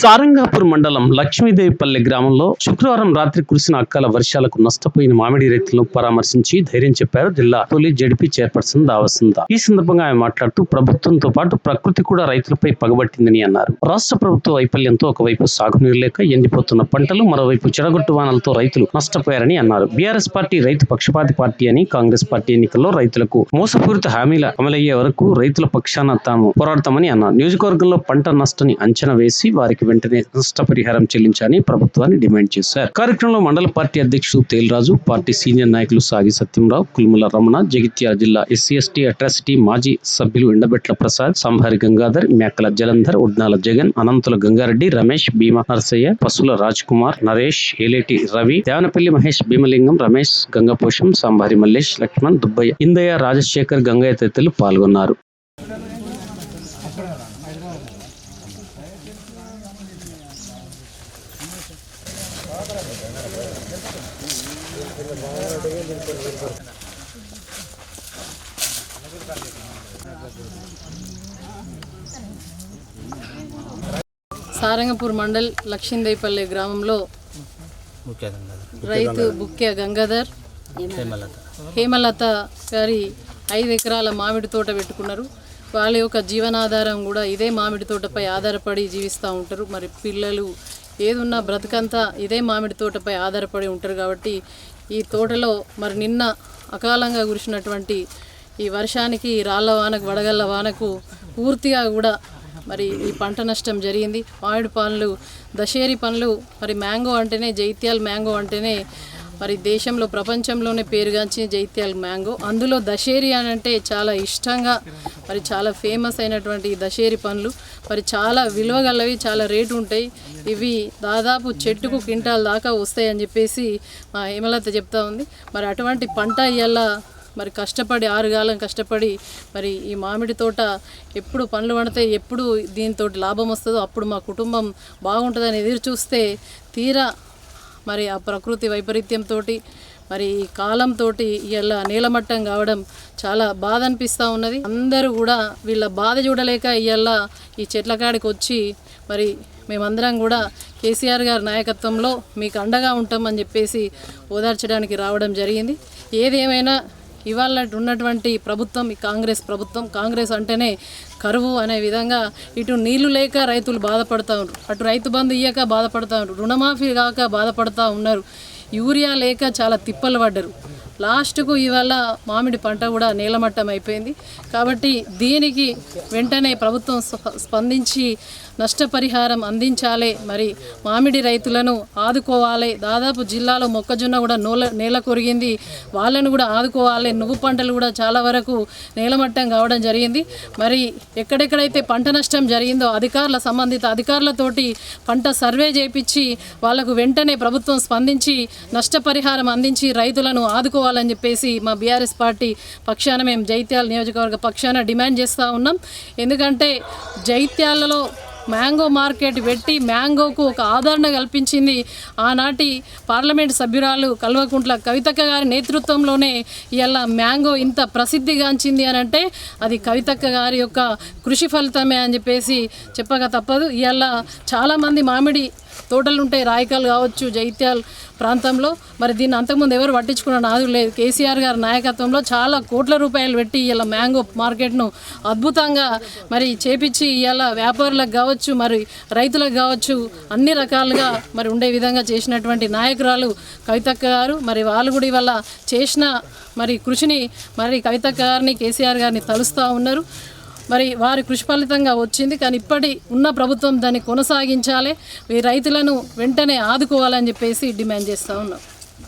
సారంగాపూర్ మండలం లక్ష్మీదేవిపల్లి గ్రామంలో శుక్రవారం రాత్రి కురిసిన అక్కల వర్షాలకు నష్టపోయిన మామిడి రైతులను పరామర్శించి ధైర్యం చెప్పారు జిల్లా తొలి జడిపి చైర్పర్సన్ దావసంత. ఈ సందర్భంగా ఆమె మాట్లాడుతూ ప్రభుత్వంతో పాటు ప్రకృతి కూడా రైతులపై పగబట్టిందని అన్నారు. రాష్ట్ర ప్రభుత్వ వైఫల్యంతో ఒకవైపు సాగునీరు లేక ఎండిపోతున్న పంటలు మరోవైపు చెడగొట్టు వానలతో రైతులు నష్టపోయారని అన్నారు. బీఆర్ఎస్ పార్టీ రైతు పక్షపాతి పార్టీ అని కాంగ్రెస్ పార్టీ ఎన్నికల్లో రైతులకు మోసపూరిత హామీల అమలయ్యే వరకు రైతుల పక్షాన తాము పోరాడతామని అన్నారు. నియోజకవర్గంలో పంట నష్టాన్ని అంచనా వేసి వారికి వెంటనే నష్టపరిహారం చెల్లించాలని ప్రభుత్వాన్ని డిమాండ్ చేశారు. కార్యక్రమంలో మండల పార్టీ అధ్యక్షుడు తేలరాజు పార్టీ సీనియర్ నాయకులు సాగి సత్యంరావు కుల్ముల రమణ జగిత్యాల జిల్లా ఎస్సీ ఎస్టీ అట్రాసిటీ మాజీ సభ్యులు ఎండబెట్ల ప్రసాద్ సంహారి గంగాధర్ మేకల జలంధర్ ఉడ్నాల జగన్ అనంతుల గంగారెడ్డి రమేష్ భీమా నరసయ్య పసుల రాజ్ కుమార్ నరేష్ ఏలేటి రవి దేవనపల్లి మహేష్ భీమలింగం రమేష్ గంగపోషం సంభారి మల్లేష్ లక్ష్మణ్ దుబ్బయ్య ఇందయ్య రాజశేఖర్ గంగయ్య తదితరులు పాల్గొన్నారు. సారంగపూర్ మండల్ లక్ష్మీదేవిపల్లి గ్రామంలో రైతు బుక్య గంగాధర్ హేమలత గారి ఐదు ఎకరాల మామిడి తోట పెట్టుకున్నారు. వాళ్ళ యొక్క జీవనాధారం కూడా ఇదే మామిడి తోటపై ఆధారపడి జీవిస్తూ ఉంటారు. మరి పిల్లలు ఏదున్నా బ్రతకంతా ఇదే మామిడి తోటపై ఆధారపడి ఉంటారు కాబట్టి ఈ తోటలో మరి నిన్న అకాలంగా కురిసినటువంటి ఈ వర్షానికి రాళ్ళ వానకు వడగళ్ళ వానకు పూర్తిగా కూడా మరి ఈ పంట నష్టం జరిగింది. మామిడి పండ్లు దశేరి పండ్లు మరి మ్యాంగో అంటేనే జైత్యాల మ్యాంగో అంటేనే మరి దేశంలో ప్రపంచంలోనే పేరుగాంచిన జైత్యాల మ్యాంగో. అందులో దశేరి అని అంటే చాలా ఇష్టంగా మరి చాలా ఫేమస్ అయినటువంటి ఈ దశేరి పండ్లు. మరి చాలా విలువ గలవి చాలా రేటు ఉంటాయి ఇవి దాదాపు చెట్టుకు క్వింటాల్ దాకా వస్తాయి అని చెప్పేసి మా హేమలత చెప్తా ఉంది. మరి అటువంటి పంట ఇవాళ మరి కష్టపడి ఆరుగాలం కష్టపడి మరి ఈ మామిడి తోట ఎప్పుడు పండ్లు పండితే ఎప్పుడు దీనితోటి లాభం వస్తుందో అప్పుడు మా కుటుంబం బాగుంటుందని ఎదురు చూస్తే తీరా మరి ఆ ప్రకృతి వైపరీత్యంతో మరి ఈ కాలంతో ఇలా నీలమట్టం కావడం చాలా బాధ అనిపిస్తూ ఉన్నది. అందరూ కూడా వీళ్ళ బాధ చూడలేక ఇవాళ ఈ చెట్ల కాడికి వచ్చి మరి మేమందరం కూడా కేసీఆర్ గారి నాయకత్వంలో మీకు అండగా ఉంటామని చెప్పేసి ఓదార్చడానికి రావడం జరిగింది. ఏదేమైనా ఇవాళ ఉన్నటువంటి ప్రభుత్వం ఈ కాంగ్రెస్ ప్రభుత్వం కాంగ్రెస్ అంటేనే కరువు అనే విధంగా ఇటు నీళ్ళు లేక రైతులు బాధపడుతూ ఉన్నారు. అటు రైతు బంధు ఇయ్యక బాధపడుతూ ఉన్నారు. రుణమాఫీ కాక బాధపడుతూ ఉన్నారు. యూరియా లేక చాలా తిప్పలు పడ్డరు. లాస్ట్కు ఇవాళ మామిడి పంట కూడా నీలమట్టం అయిపోయింది. కాబట్టి దీనికి వెంటనే ప్రభుత్వం స్ప- స్పందించి నష్టపరిహారం అందించాలి. మరి మామిడి రైతులను ఆదుకోవాలి. దాదాపు జిల్లాలో మొక్కజొన్న కూడా నూల నేల కొరిగింది. వాళ్ళను కూడా ఆదుకోవాలి. నువ్వు పంటలు కూడా చాలా వరకు నేలమట్టం కావడం జరిగింది. మరి ఎక్కడెక్కడైతే పంట నష్టం జరిగిందో అధికారుల సంబంధిత అధికారులతోటి పంట సర్వే చేపించి వాళ్ళకు వెంటనే ప్రభుత్వం స్పందించి నష్టపరిహారం అందించి రైతులను తీసుకోవాలని చెప్పేసి మా బీఆర్ఎస్ పార్టీ పక్షాన మేము జైత్యాల నియోజకవర్గ పక్షాన డిమాండ్ చేస్తూ ఉన్నాం. ఎందుకంటే జైత్యాలలో మ్యాంగో మార్కెట్ పెట్టి మ్యాంగోకు ఒక ఆదరణ కల్పించింది. ఆనాటి పార్లమెంట్ సభ్యురాలు కల్వకుంట్ల కవితక్క గారి నేతృత్వంలోనే ఇవాళ మ్యాంగో ఇంత ప్రసిద్ధిగాంచింది అని అంటే అది కవితక్క గారి యొక్క కృషి ఫలితమే అని చెప్పేసి చెప్పక తప్పదు. ఇవాళ చాలామంది మామిడి తోటలు ఉంటాయి రాయకాలు కావచ్చు జైత్యాల ప్రాంతంలో. మరి దీన్ని అంతకుముందు ఎవరు పట్టించుకున్న నాదు లేదు. కేసీఆర్ గారి నాయకత్వంలో చాలా కోట్ల రూపాయలు పెట్టి ఇలా మ్యాంగో మార్కెట్ను అద్భుతంగా మరి చేపించి ఇలా వ్యాపారులకు కావచ్చు మరి రైతులకు కావచ్చు అన్ని రకాలుగా మరి ఉండే విధంగా చేసినటువంటి నాయకురాలు కవితక్క గారు. మరి వాళ్ళు కూడా ఇవాళ చేసిన మరి కృషిని మరి కవితక్క గారిని కేసీఆర్ గారిని తలుస్తూ ఉన్నారు. మరి వారి కృషి ఫలితంగా వచ్చింది. కానీ ఇప్పటి ఉన్న ప్రభుత్వం దాన్ని కొనసాగించాలి. ఈ రైతులను వెంటనే ఆదుకోవాలని చెప్పేసి డిమాండ్ చేస్తూ ఉన్నాం.